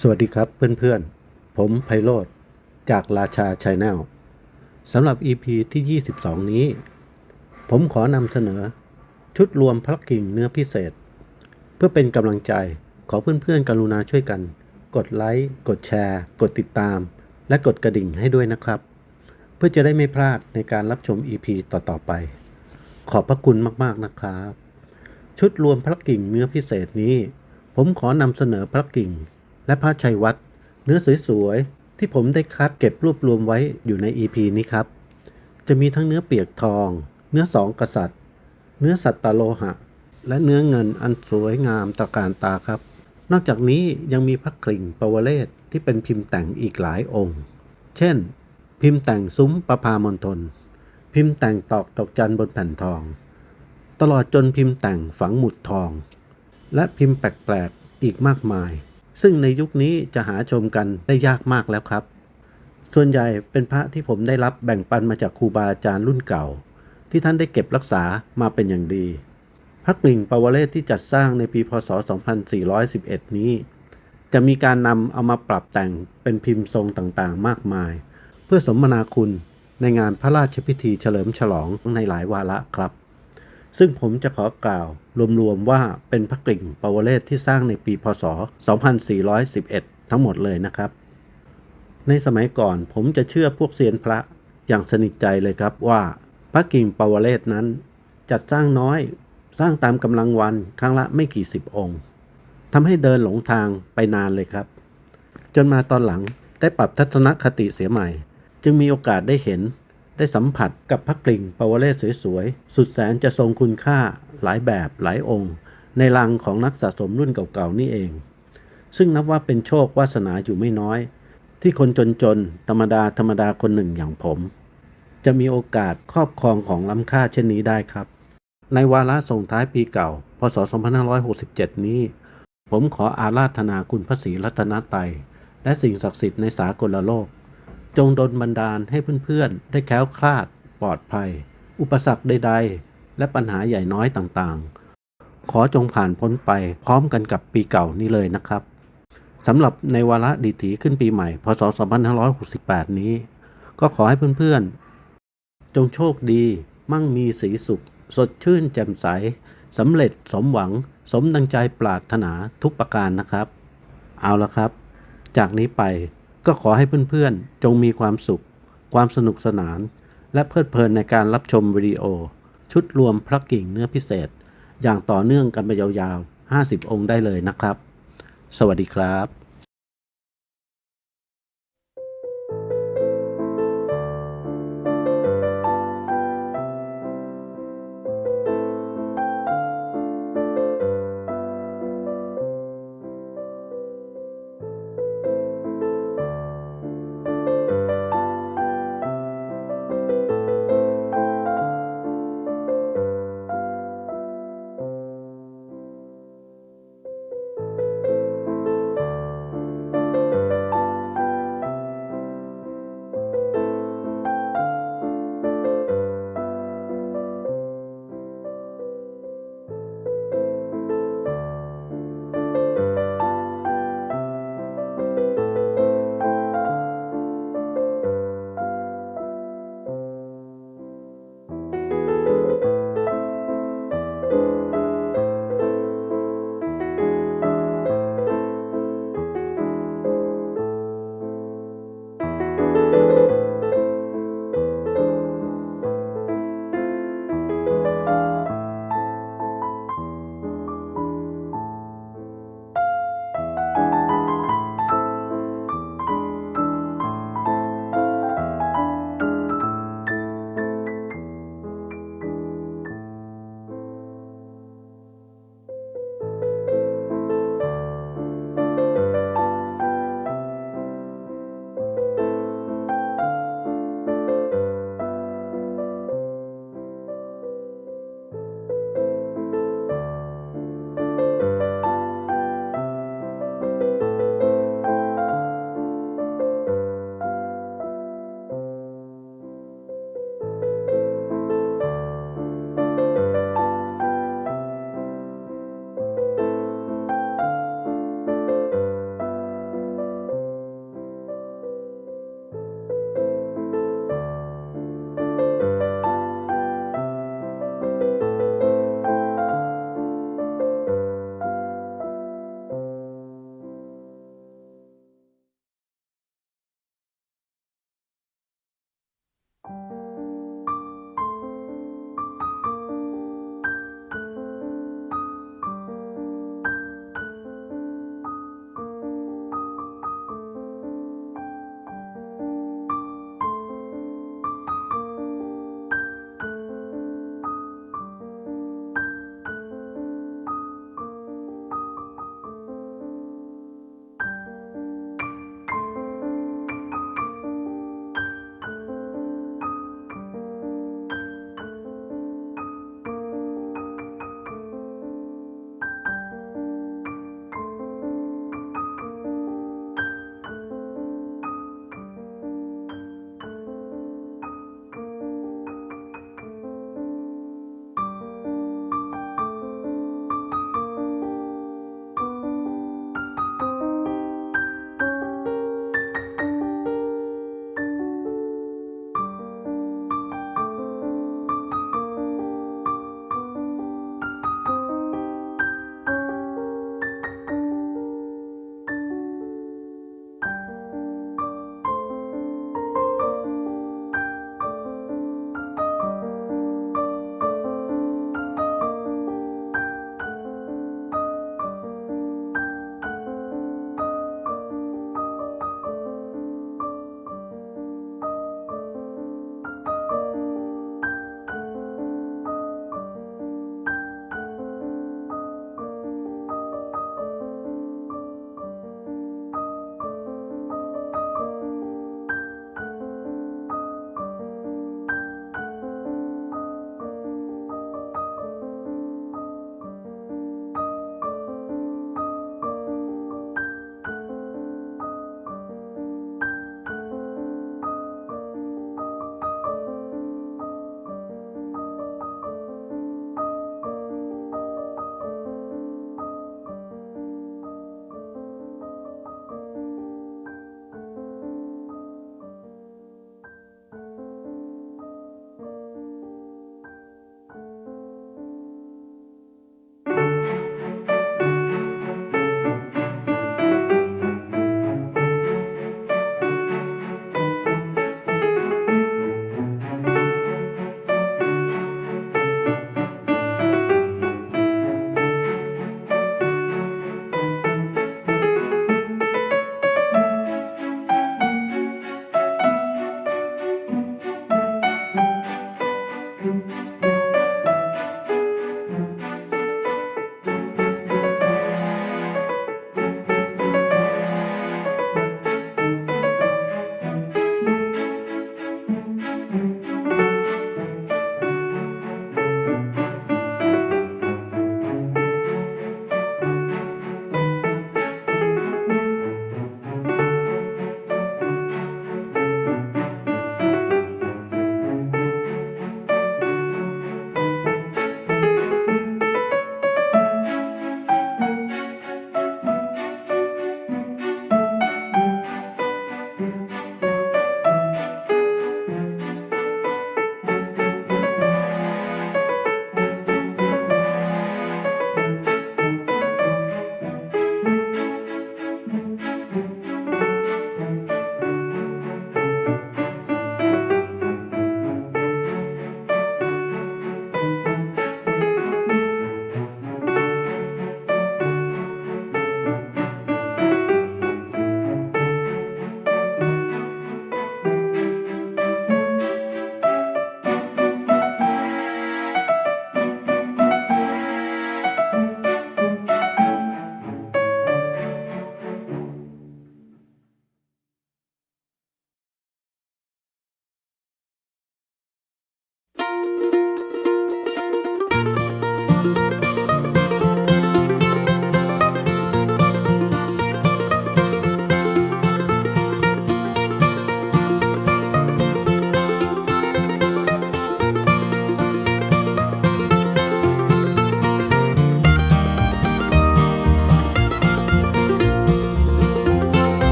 สวัสดีครับเพื่อนๆ ผมไพโรธจากราชาชาแนลสำหรับ EP ที่ 22 นี้ ผมขอนำเสนอ ชุดรวมพลักกิ่งเนื้อพิเศษ เพื่อเป็นกำลังใจขอเพื่อนๆกรุณาช่วยกัน กดไลค์กดแชร์ กดติดตาม และกดกระดิ่งให้ด้วยนะครับ เพื่อจะได้ไม่พลาดในการรับชม EP ต่อๆไป ขอบพระคุณมากๆนะครับ ชุดรวมพระกิ่งเนื้อพิเศษนี้ ผมขอนำเสนอพระกิ่ง และพระชัยวัดเนื้อสวยๆ ที่ผมได้คัดเก็บรวบรวมไว้อยู่ใน EP นี้ครับ จะมีทั้งเนื้อเปียกทอง เนื้อสองกษัตริย์ เนื้อสัตตโลหะ และเนื้อเงินอันสวยงามตระการตาครับ นอกจากนี้ยังมีพระกลิ่งปวเรศที่เป็นพิมพ์แต่งอีกหลายองค์ เช่น พิมพ์แต่งซุ้มประพามณฑลพิมพ์แต่งตอกดอกจันบนแผ่นทอง ตลอดจนพิมพ์แต่งฝังหมุดทอง และพิมพ์แปลกๆอีกมากมาย ซึ่งในยุคนี้จะหาชมกันได้ยากมากแล้วครับ ส่วนใหญ่เป็นพระที่ผมได้รับแบ่งปันมาจากครูบาอาจารย์รุ่นเก่า ที่ท่านได้เก็บรักษามาเป็นอย่างดี พระกลิ่งปาวเรศที่จัดสร้างในปีพศ 2411 นี้ จะมีการนำเอามาปรับแต่งเป็นพิมพ์ทรงต่างๆ มากมาย เพื่อสมนาคุณในงานพระราชพิธีเฉลิมฉลองในหลายวาระครับ ซึ่งผมจะขอกล่าวรวมๆว่าเป็นพระกลิ่งปวเรศที่สร้างในปีพศ 2411 ทั้งหมดเลยนะครับ ในสมัยก่อนผมจะเชื่อพวกเซียนพระอย่างสนิทใจเลยครับว่าพระกิ่งปวเรศนั้น จัดสร้างน้อยสร้างตามกำลังวันครั้งละไม่กี่สิบองค์ทำให้เดินหลงทางไปนานเลยครับ จนมาตอนหลังได้ปรับทัศนคติเสียใหม่ จึงมีโอกาสได้เห็น ได้สัมผัสกับพระกลิ่งปวเรศสวยๆ สุดแสนจะทรงคุณค่าหลายแบบหลายองค์ ในลังของนักสะสมรุ่นเก่าๆนี่เอง ซึ่งนับว่าเป็นโชควาสนาอยู่ไม่น้อย ที่คนจนๆ ธรรมดาธรรมดาคนหนึ่งอย่างผม จะมีโอกาสครอบครองของล้ำค่าเช่นนี้ได้ครับ ในวาระส่งท้ายปีเก่า พศ 2567 นี้ ผมขออาราธนาคุณพระศรีรัตนตรัยและสิ่งศักดิ์สิทธิ์ในสากลโลก จงดลบันดาลให้เพื่อนๆ ได้แคล้วคลาด ปลอดภัย อุปสรรคใดๆ และปัญหาใหญ่น้อยต่างๆ ขอจงผ่านพ้นไปพร้อมกันกับปีเก่านี้เลยนะครับสำหรับในวาระดีถีขึ้นปีใหม่ พศ 2568 นี้ ก็ขอให้เพื่อนๆ จงโชคดี มั่งมีสีสุข สดชื่นแจ่มใสสำเร็จสมหวัง สมดังใจปรารถนาทุกประการนะครับ เอาละครับ จากนี้ไป ก็ขอให้เพื่อนๆ จงมีความสุข ความสนุกสนาน และเพลิดเพลินในการรับชมวิดีโอ ชุดรวมพระกิ่งเนื้อพิเศษ อย่างต่อเนื่องกันไปยาวๆ 50 องค์ได้เลยนะครับ สวัสดีครับ